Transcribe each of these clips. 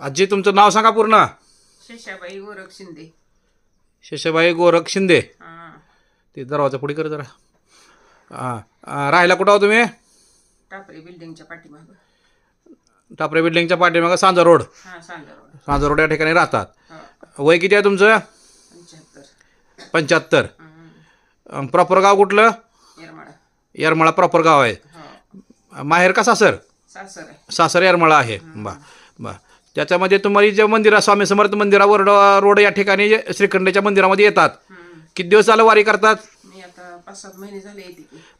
आजी तुमचं नाव सांगा पूर्ण. शेषाबाई गोरख शिंदे. शेषबाई गोरख शिंदे. हा. ते दरवाजा पुढे कर जरा. हां. हां, राहायला कुठं आहो तुम्ही? टापरे बिल्डिंगच्या पाठीमागं. टापरे बिल्डिंगच्या पाठीमागं सांजा रोड. हा सांगा सांजा रोड या ठिकाणी राहतात. हा. वय किती आहे तुमचं? पंच्याहत्तर. प्रॉपर गाव कुठलं? येरमाळा. येरमाळा प्रॉपर गाव आहे. हो. माहेर का सासर? सासर आहे. सासर येरमाळा आहे. बा बा. त्याच्यामध्ये तुम्हाला जे मंदिर स्वामी समर्थ मंदिरावर रोड या ठिकाणी श्रीखंडेच्या मंदिरामध्ये येतात. किती दिवस झालं वारी करतात? पाच सात महिने झाले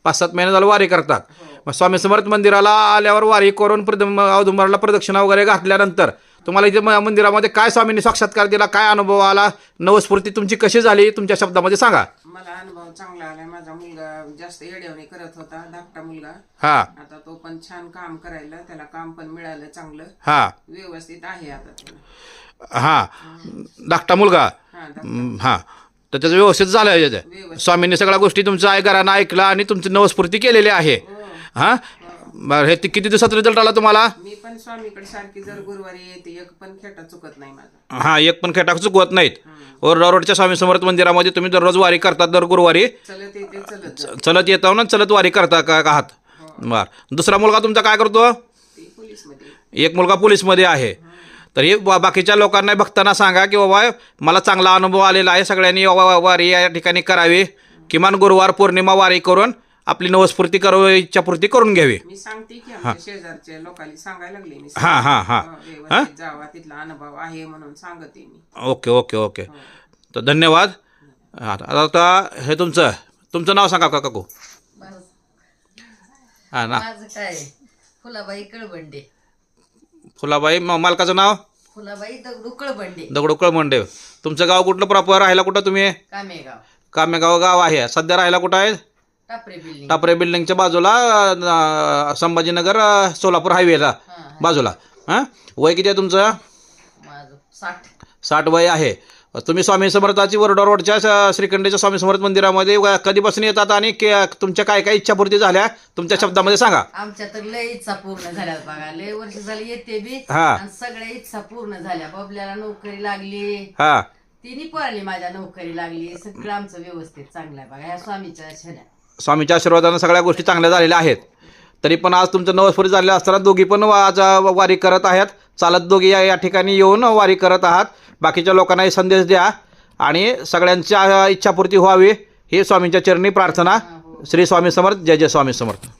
पाच सात महिने झालं वारी करतात. हो. मग स्वामी समर्थ मंदिराला आल्यावर वारी करून प्रद औदुंबरला प्रदक्षिणा वगैरे घातल्यानंतर तुम्हाला इथे म- मंदिरामध्ये काय स्वामींनी साक्षात्कार दिला काय अनुभव आला नवस्फूर्ती तुमची कशी झाली तुमच्या शब्दामध्ये सांगा. मला अनुभव चांगला आलाय. माझा मुलगा जास्त येड्यावणी करत होता धाकटा मुलगा. हां. आता तो पण छान काम करायला त्याला काम पण मिळालं चांगलं. हां. व्यवस्थित आहे आता त्याला हां. धाकटा मुलगा. हा हं, हां. तर त्याचं व्यवस्थित झालं आहे. त्याचं. व्यवस्थित. स्वामींनी सगळ्या गोष्टी तुमच्या आई घरानं ऐकला आणि तुमची नवस्फूर्ती केलेली आहे. हो. हां? बरं हे ती- किती दिवसात रिझल्ट आला तुम्हाला? मी पण स्वामीकडे सारखी जर गुरुवारी येते एक पण खेटा चुकत नाही माझा. हां एक पण खेटा चुकवत नाहीत. ओरडा रोडच्या स्वामी समर्थ मंदिरामध्ये तुम्ही दररोज वारी करतात दर गुरुवारी? चलत येते चलत जा. चलत येता ना चलत वारी करता का का आहात? बर. दुसरा मुलगा तुमचा काय करतो? ती पोलीसमध्ये एक मुलगा पोलीसमध्ये आहे. तर हे बा- बाकीच्या लोकांना भक्तांना सांगा की बाबा मला चांगला अनुभव आलेला आहे सगळ्यांनी वा- वा- वारी या ठिकाणी करावी. किमान गुरुवार पौर्णिमा वारी करून आपली नवस्फूर्ती करू इच्छापूर्ती करून घ्यावी. मी सांगते की आमच्या शेजारच्या लोकांना सांगायला लागले. मी हां हां हां. हो, व्यवस्थित जावा तिथला अनुभव आहे म्हणून सांगते मी. Okay okay okay. तर धन्यवाद. आता आता हे तुमचं तुमचं नाव सांगा का काकू. हां ना. माझं काय? फुलाबाई कळबंडे फुलाबाई म- मालकाचं नाव? फुलाबाई दगडू कळबंडे दगडू कळमंडे तुमचं गाव कुठलं? प्रॉपर राहायला कुठं तुम्ही? कामेगाव. कामेगाव गाव आहे. सध्या राहायला कुठं आहे? टापरे बिल्डिंग टापरे बिल्डिंगच्या बाजूला अं, संभाजीनगर अं, सोलापूर हायवेला हा. बाजूला. हां? वय किती आहे तुमचं? माझं साठ. साठ वय आहे. तुम्ही स्वामी समर्थाची वरडा रोडच्या स- श्रीखंडेच्या स्वामी समर्थ मंदिरामध्ये व- कधीपासून येतात आणि के- तुमच्या काय काय इच्छापूर्ती झाल्या? तुमच्या शब्दामध्ये सांगा. आमच्या तर लय इच्छा पूर्ण झाल्या बघा. लय वर्ष झाली येते बी. हा. आणि सगळ्या इच्छा पूर्ण झाल्या. बबल्याला नोकरी लागली. हां. तिन्ही पोराली माझ्या नोकरी लागली. सगळं आमचं व्यवस्थित चांगलं आहे बघा. ह्या स्वामीच्या छड्या स्वामीच्या आशीर्वादानं सगळ्या गोष्टी चांगल्या झालेल्या आहेत. तरी पण आज तुमचं नवस्फूर्ती झाले असताना दोघी पण आज वारी करत आहेत. चालत दोघी या या ठिकाणी येऊन वारी करत आहात. बाकीच्या लोकांनाही संदेश द्या आणि सगळ्यांच्या इच्छापूर्ती व्हावी ही स्वामींच्या चरणी प्रार्थना. श्री स्वामी समर्थ. जय जय स्वामी समर्थ.